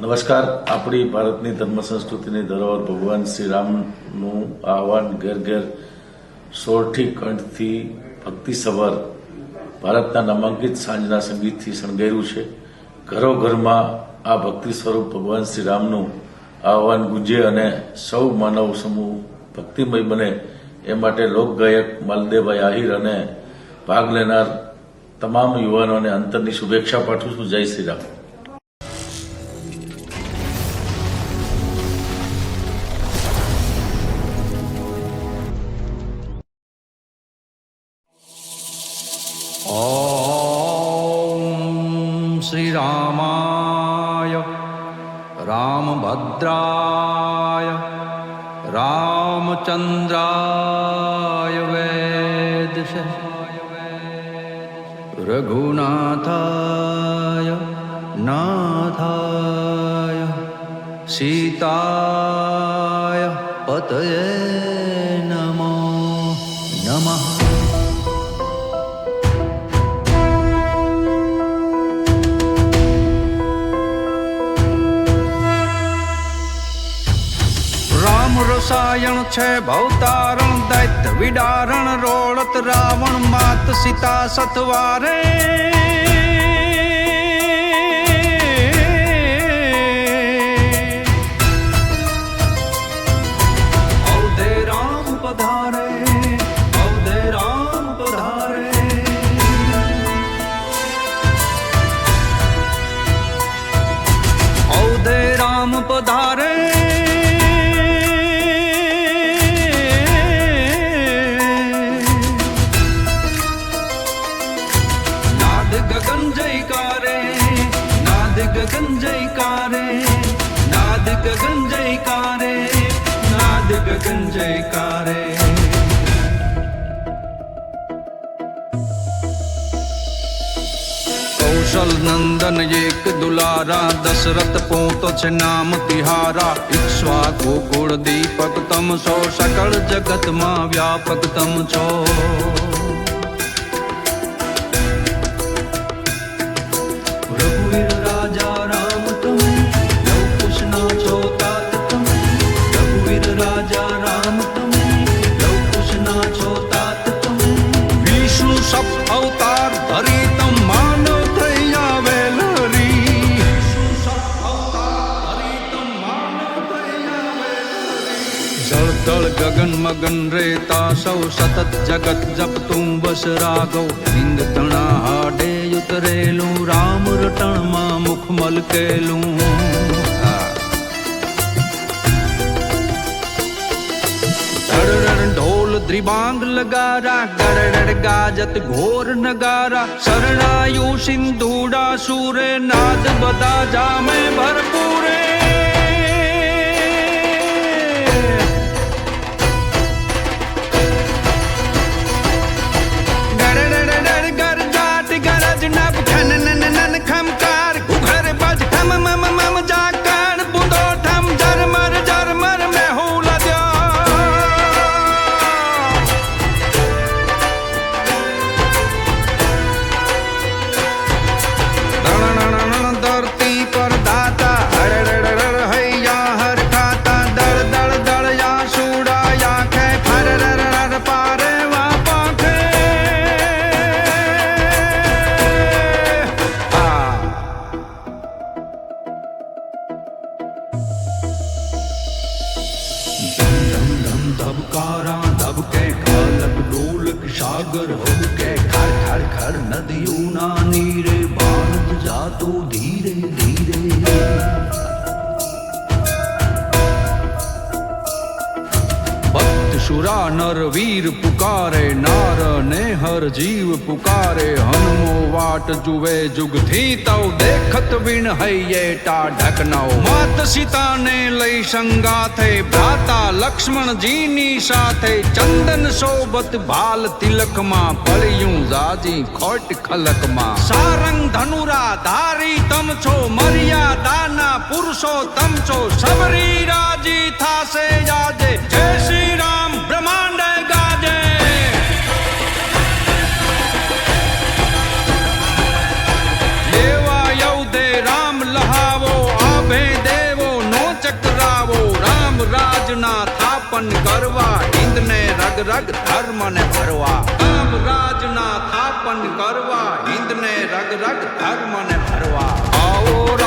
નમસ્કાર. આપણી ભારતની ધર્મ સંસ્કૃતિની ધરોહર ભગવાન શ્રી રામનું આહવાન ઘેર ઘેર સોરઠી કંઠથી ભક્તિ સવાર ભારતના નામાંકિત સાંજના સંગીતથી શણગાર્યું છે. ઘરો ઘરમાં આ ભક્તિ સ્વરૂપ ભગવાન શ્રી રામનું આહવાન ગુંજે અને સૌ માનવ સમૂહ ભક્તિમય બને એ માટે લોકગાયક માલદેવભાઈ આહિર અને ભાગ લેનાર તમામ યુવાનોને અંતરની શુભેચ્છા પાઠવું છું. જય શ્રી રામ श्रीरामाय रामभद्राय रामचन्द्राय वेदसे रघुनाथाय नाथाय सीताय पतये રસાયણ છે ભવતારણ દૈત્ય વિડારણ રોળત રાવણ માત સીતા સતવારે ગગન જયકારે નાદ ગગન જયકારે નાદ ગગન જયકારે કૌશલ નંદન એક દુલારા દશરથ પોત છે નામ તિહારા ઈક્ષ્વા ગોકુળ દીપક તમ છો સકળ જગતમાં વ્યાપક તમ છો સપ અવતાર ધરી તમ માનવ થઈ આવે હરી. વિષ્ણુ સપ અવતાર ધરી તમ માનવ થઈ આવેલ જળ ગગન મગન રેતા સૌ સતત જગત જપ તું બસ રાઘવ. નિંદ તણા હાડે ઉતરેલું રામ રટણમાં મુખ મલકેલું. ઢોલ દ્રિબાંગ લગારા ગરડ ગાજત ઘોર નગારા શરણાયુ સિંધુડા સુરે નાદ બધા જામે ભરપૂરે. लबकारा लबके खा लब डोलक सागर होके खर खर खर नदियों ना नीरे बाण जा तू धी સુરા નર વીર પુકારે નાર ને હર જીવ પુકારે હનુમો વાટ જુએ જુગથી તવ દેખત વિણ હૈયે ટા ઢકનાઓ માત સીતાને લઈ સંગાથે ભ્રાતા લક્ષ્મણજીની સાથે ચંદન શોભત ભાલ તિલકમાં પળિયું જાજી ખોટ ખલકમાં સારંગ ધનુરા ધારી તમ છો મર્યાદાના પુરુષો તમ છો સબરી રાજી થાશે જાજે જય કરવા, હિંદને રગ રગ ધર્મને ભરવા. કામ રાજના થાપન કરવા, હિંદને રગ રગ ધર્મને ભરવા. આવો